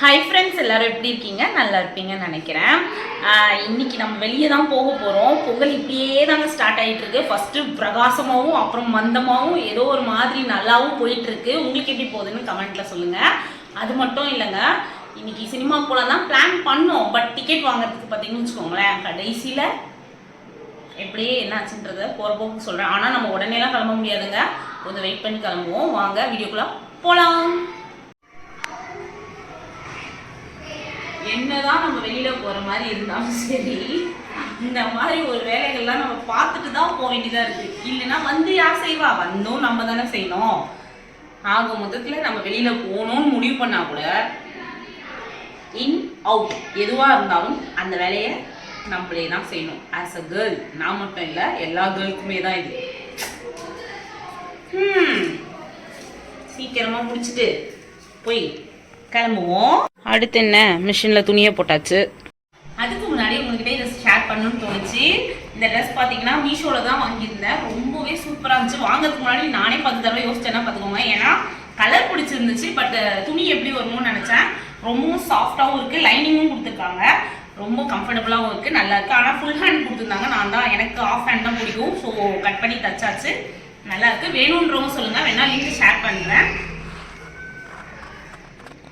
Hi friends எல்லாரும் எப்படி இருக்கீங்க? நல்லா இருப்பீங்கன்னு நினைக்கிறேன். இன்றைக்கி நம்ம வெளியே தான் போக போகிறோம் பொங்கல் இப்படியே தாங்க ஸ்டார்ட் ஆகிட்டு இருக்கு. பிரகாசமாகவும் அப்புறம் மந்தமாகவும் ஏதோ ஒரு மாதிரி நல்லாவும் போயிட்டுருக்கு உங்களுக்கு எப்படி போகுதுன்னு கமெண்ட்டில் சொல்லுங்கள் அது மட்டும் இல்லைங்க இன்னைக்கு சினிமா போல தான் பிளான் பண்ணோம். பட் டிக்கெட் வாங்குறதுக்கு பார்த்தீங்கன்னு வச்சுக்கோங்களேன் கடைசியில் எப்படியே என்னாச்சுன்றத போகிற போக்கு சொல்கிறேன் ஆனால் நம்ம உடனேலாம் கிளம்ப முடியாதுங்க. கொஞ்சம் வெயிட் பண்ணி கிளம்புவோம். வாங்க வீடியோக்குள்ளே போகலாம் என்னதான் நம்ம வெளியில போற மாதிரி இருந்தாலும் சரி இந்த மாதிரி ஒரு வேலைகள்லாம் நம்ம பார்த்துட்டு தான் போக வேண்டியதா இருக்கு. இல்லைன்னா வந்து யார் செய்வா? வந்தும் நம்ம தானே செய்யணும். ஆக மொத்தத்துல நம்ம வெளியில போகணும்னு முடிவு பண்ணா கூட இன் அவுட் எதுவா இருந்தாலும் அந்த வேலையை நம்மளே தான் செய்யணும். ஆஸ் அ கேர்ள் நான் மட்டும் இல்லை எல்லா கேர்ள்க்குமே தான் இது. ஹம். சீக்கிரமா முடிச்சுட்டு போய் கிளம்புவோம். அடுத்து என்ன? மிஷினில் துணியை போட்டாச்சு. அதுக்கு முன்னாடி உங்ககிட்ட இதை ஷேர் பண்ணணும்னு தோணுச்சு. இந்த ட்ரெஸ் பார்த்தீங்கன்னா மீஷோவில் தான் வாங்கியிருந்தேன். ரொம்பவே சூப்பராக இருந்துச்சு. வாங்குறதுக்கு முன்னாடி நானே பத்து தடவை யோசிச்சேன்னா பார்த்துக்கோங்க. ஏன்னா கலர் பிடிச்சிருந்துச்சு பட் துணி எப்படி வருமோன்னு நினச்சேன். ரொம்பவும் சாஃப்டாகவும் இருக்குது லைனிங்கும் கொடுத்துருக்காங்க. ரொம்ப கம்ஃபர்டபுளாகவும் இருக்குது நல்லா இருக்குது ஆனால் ஃபுல் ஹேண்ட் கொடுத்துருந்தாங்க. நான் தான் எனக்கு ஆஃப் ஹேண்ட் தான் பிடிக்கும். ஸோ கட் பண்ணி தச்சாச்சு. நல்லா இருக்குது வேணுன்றவங்க சொல்லுங்கள் வேணா லிங்க் ஷேர் பண்ணுறேன்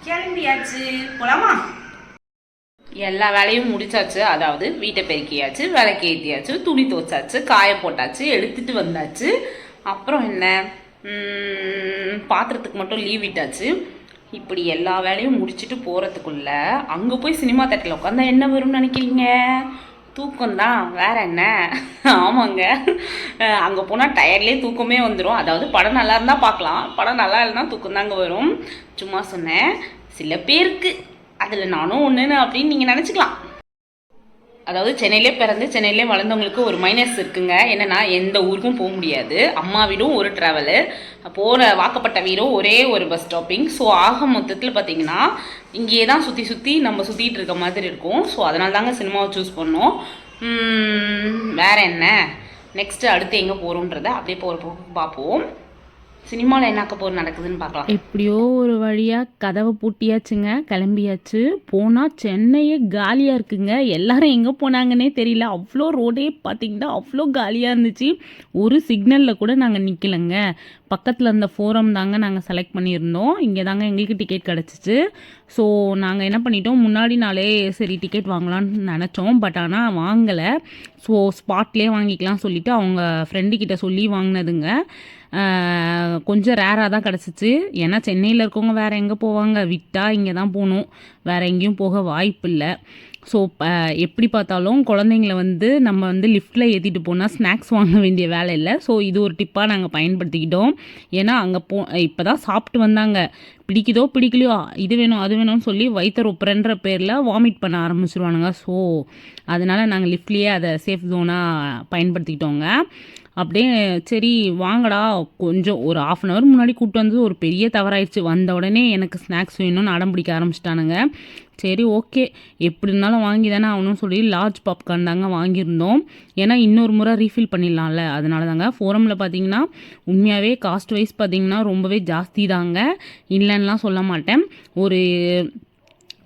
கிளம்பியாச்சு. போலாமா? எல்லா வேலையும் முடிச்சாச்சு. அதாவது வீட்டை பெருக்கியாச்சு விளக்கு ஏற்றியாச்சு துணி துவைச்சாச்சு காய போட்டாச்சு எடுத்துட்டு வந்தாச்சு. அப்புறம் என்ன? பாத்திரத்துக்கு மட்டும் லீவ் விட்டாச்சு. இப்படி எல்லா வேலையும் முடிச்சுட்டு போகிறதுக்குள்ள அங்கே போய் சினிமா தேட்டரில் உட்காந்தா என்ன வரும்னு நினைக்கிறீங்க? தூக்கம்தான். வேற என்ன? ஆமாங்க. அங்கே போனால் டயர்லேயே தூக்கமே வந்துடும் அதாவது படம் நல்லா இருந்தால் பார்க்கலாம் படம் நல்லா இல்லைன்னா தூக்கம் தாங்க வரும். சும்மா சொன்னேன். சில பேருக்கு. அதில் நானும் ஒன்றுன்னு அப்படின்னு நீங்கள் நினச்சிக்கலாம். அதாவது சென்னையிலே பிறந்து சென்னையிலே வளர்ந்தவங்களுக்கு ஒரு மைனஸ் இருக்குங்க. என்னன்னா எந்த ஊருக்கும் போக முடியாது. அம்மா வீடும் ஒரு ட்ராவலு போகிற வாக்கப்பட்ட வீடும் ஒரே ஒரு பஸ் ஸ்டாப்பிங் ஸோ ஆக மொத்தத்தில் பார்த்தீங்கன்னா இங்கேயே தான் சுற்றி சுற்றி நம்ம சுற்றிட்டு இருக்க மாதிரி இருக்கும். ஸோ அதனால தாங்க சினிமாவை சூஸ் பண்ணோம். வேறு வேற என்ன? நெக்ஸ்ட்டு அடுத்து எங்கே போகிறோன்றதை அப்படியே போகிற பார்ப்போம். சினிமாவில் என்ன போர் நடக்குதுன்னு பார்க்கலாம். எப்படியோ ஒரு வழியாக கதவை பூட்டியாச்சுங்க கிளம்பியாச்சு. போனால் சென்னையே காலியாக இருக்குங்க. எல்லாரும் எங்கே போனாங்கன்னே தெரியல. அவ்வளோ ரோடே பார்த்தீங்கன்னா அவ்வளோ காலியாக இருந்துச்சு. ஒரு சிக்னலில் கூட நாங்கள் நிற்கலைங்க பக்கத்தில் இருந்த ஃபோரம் தாங்க நாங்கள் செலக்ட் பண்ணியிருந்தோம். இங்கே தாங்க எங்களுக்கு டிக்கெட் கிடச்சிச்சு. ஸோ நாங்கள் என்ன பண்ணிட்டோம்? முன்னாடி நாளே சரி டிக்கெட் வாங்கலாம்னு நினச்சோம். பட் ஆனால் வாங்கலை. ஸோ ஸ்பாட்லேயே வாங்கிக்கலாம் சொல்லிவிட்டு அவங்க ஃப்ரெண்டுக்கிட்ட சொல்லி வாங்கினதுங்க. கொஞ்சம் ரேராக தான் கிடச்சிச்சு. ஏன்னா சென்னையில் இருக்கவங்க வேறு எங்கே போவாங்க? விட்டால் இங்கே தான் போகணும். வேறு எங்கேயும் போக வாய்ப்பு இல்லை ஸோ எப்படி பார்த்தாலும் குழந்தைங்கள வந்து நம்ம வந்து லிஃப்ட்டில் ஏற்றிட்டு போனால் ஸ்நாக்ஸ் வாங்க வேண்டிய வேலை இல்லை. ஸோ இது ஒரு டிப்பாக நாங்கள் பயன்படுத்திக்கிட்டோம். ஏன்னா அங்கே போ இப்போ தான் சாப்பிட்டு வந்தாங்க. பிடிக்குதோ பிடிக்கலையோ இது வேணும் அது வேணும்னு சொல்லி வயிற்று ஒப்புறன்ற பேரில் வாமிட் பண்ண ஆரம்பிச்சிருவானுங்க. ஸோ அதனால் நாங்கள் லிஃப்ட்லேயே அதை சேஃப் ஜோனாக பயன்படுத்திக்கிட்டோங்க. அப்படியே சரி வாங்கடா. கொஞ்சம் ஒரு ஆஃப் அன் ஹவர் முன்னாடி கூப்பிட்டு வந்தது ஒரு பெரிய தவறாயிடுச்சு. வந்த உடனே எனக்கு ஸ்நாக்ஸ் வேணும்னு அடம் பிடிக்க ஆரம்பிச்சிட்டானுங்க. சரி ஓகே. எப்படி இருந்தாலும் வாங்கி தானே ஆகணும்னு சொல்லி லார்ஜ் பாப்கார்ன் தாங்க வாங்கியிருந்தோம். ஏன்னா இன்னொரு முறை ரீஃபில் பண்ணிடலாம்ல. அதனால தாங்க ஃபோரமில் பார்த்தீங்கன்னா உண்மையாகவே காஸ்ட் வைஸ் பார்த்தீங்கன்னா ரொம்பவே ஜாஸ்தி தாங்க. இல்லைன்னுலாம் சொல்ல மாட்டேன். ஒரு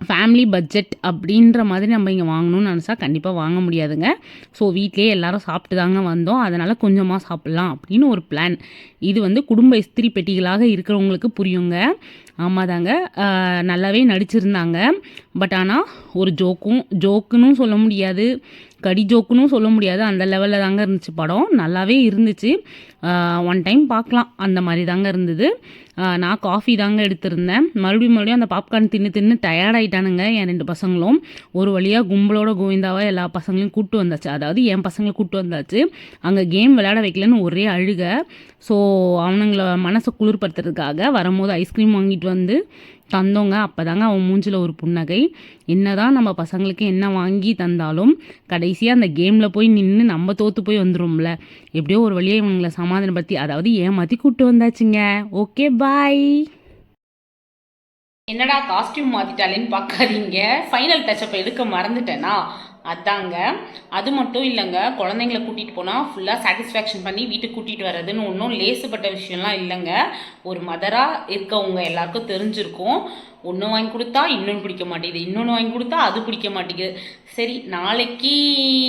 ஃபேமிலி பட்ஜெட் அப்படின்ற மாதிரி நம்ம இங்கே வாங்கணும்னு நினச்சா கண்டிப்பாக வாங்க முடியாதுங்க. ஸோ வீட்லேயே எல்லோரும் சாப்பிட்டு தாங்க வந்தோம். அதனால் கொஞ்சமாக சாப்பிட்லாம் அப்படின்னு ஒரு பிளான் இது வந்து குடும்ப இஸ்திரி பெட்டிகளாக இருக்கிறவங்களுக்கு புரியுங்க. ஆமாம் தாங்க நல்லாவே நடிச்சிருந்தாங்க. பட் ஆனால் ஒரு ஜோக்கும் ஜோக்குன்னு சொல்ல முடியாது. கடி ஜோக்குன்னு சொல்ல முடியாது. அந்த லெவலில் தாங்க இருந்துச்சு படம். நல்லாவே இருந்துச்சு. ஒன் டைம் பார்க்கலாம் அந்த மாதிரி தாங்க இருந்தது. நான் காஃபி தாங்க எடுத்திருந்தேன். மறுபடியும் மறுபடியும் அந்த பாப்கார்ன் தின்னு தின்னு டயர்ட் ஆயிட்டானுங்க என் ரெண்டு பசங்களும். ஒரு வழியாக கும்பலோட கோவிந்தாவாக எல்லா பசங்களையும் கூப்பிட்டு வந்தாச்சு. அதாவது என் பசங்களை கூப்பிட்டு வந்தாச்சு. அங்கே கேம் விளையாட வைக்கலன்னு ஒரே அழுக. ஸோ அவனுங்களை மனசை குளிர்படுத்துறதுக்காக வரும்போது ஐஸ்கிரீம் வாங்கிட்டு வந்து தந்தோங்க. அப்போ தாங்க அவன் மூஞ்சில் ஒரு புன்னகை. என்னதான் நம்ம பசங்களுக்கு என்ன வாங்கி தந்தாலும் கடைசியாக அந்த கேமில் போய் நின்று நம்ம தோற்று போய் வந்துரும்ல. எப்படியோ ஒரு வழியாக இவங்களை சமாதானப்படுத்தி அதாவது ஏமாற்றி கூப்பிட்டு வந்தாச்சுங்க. Okay bye. என்னடா காஸ்டியூம் மாற்றிட்டாலேன்னு பார்க்காதீங்க ஃபைனல் டச்சப் எடுக்க மறந்துட்டேனா? அதாங்க. அது மட்டும் இல்லைங்க குழந்தைங்கள கூட்டிகிட்டு போனால் ஃபுல்லாக சாட்டிஸ்ஃபேக்ஷன் பண்ணி வீட்டுக்கு கூட்டிகிட்டு வர்றதுன்னு ஒன்றும் லேசுப்பட்ட விஷயம்லாம் இல்லைங்க. ஒரு மதராக இருக்கவங்க எல்லாருக்கும் தெரிஞ்சிருக்கும். ஒன்று வாங்கி கொடுத்தா இன்னொன்று பிடிக்க மாட்டேங்குது. இன்னொன்று வாங்கி கொடுத்தா அது பிடிக்க மாட்டேங்குது. சரி நாளைக்கு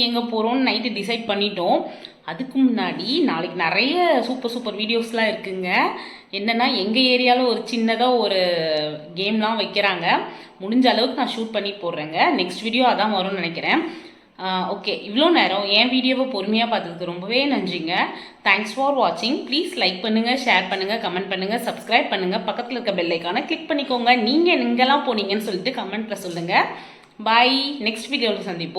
எங்கே போகிறோம்னு நைட்டு டிசைட் பண்ணிட்டோம். அதுக்கு முன்னாடி நாளைக்கு நிறைய சூப்பர் சூப்பர் வீடியோஸ்லாம் இருக்குங்க. என்னென்னா எங்கள் ஏரியாவில் ஒரு சின்னதாக ஒரு கேம்லாம் வைக்கிறாங்க. முடிஞ்ச அளவுக்கு நான் ஷூட் பண்ணி போடுறேங்க. நெக்ஸ்ட் வீடியோ அதான் வரும்னு நினைக்கிறேன். ஓகே. இவ்வளோ நேரம் என் வீடியோவை பொறுமையாக பார்த்ததுக்கு ரொம்பவே நன்றிங்க. தேங்க்ஸ் ஃபார் வாட்சிங் ப்ளீஸ் லைக் பண்ணுங்கள் ஷேர் பண்ணுங்கள் கமெண்ட் பண்ணுங்கள் சப்ஸ்கிரைப் பண்ணுங்கள் பக்கத்தில் இருக்க பெல்லைக்கான கிளிக் பண்ணிக்கோங்க. நீங்கள் எங்கெல்லாம் போனீங்கன்னு சொல்லிட்டு கமெண்ட்டில் சொல்லுங்கள் பாய் நெக்ஸ்ட் வீடியோவில் சந்திப்போம்.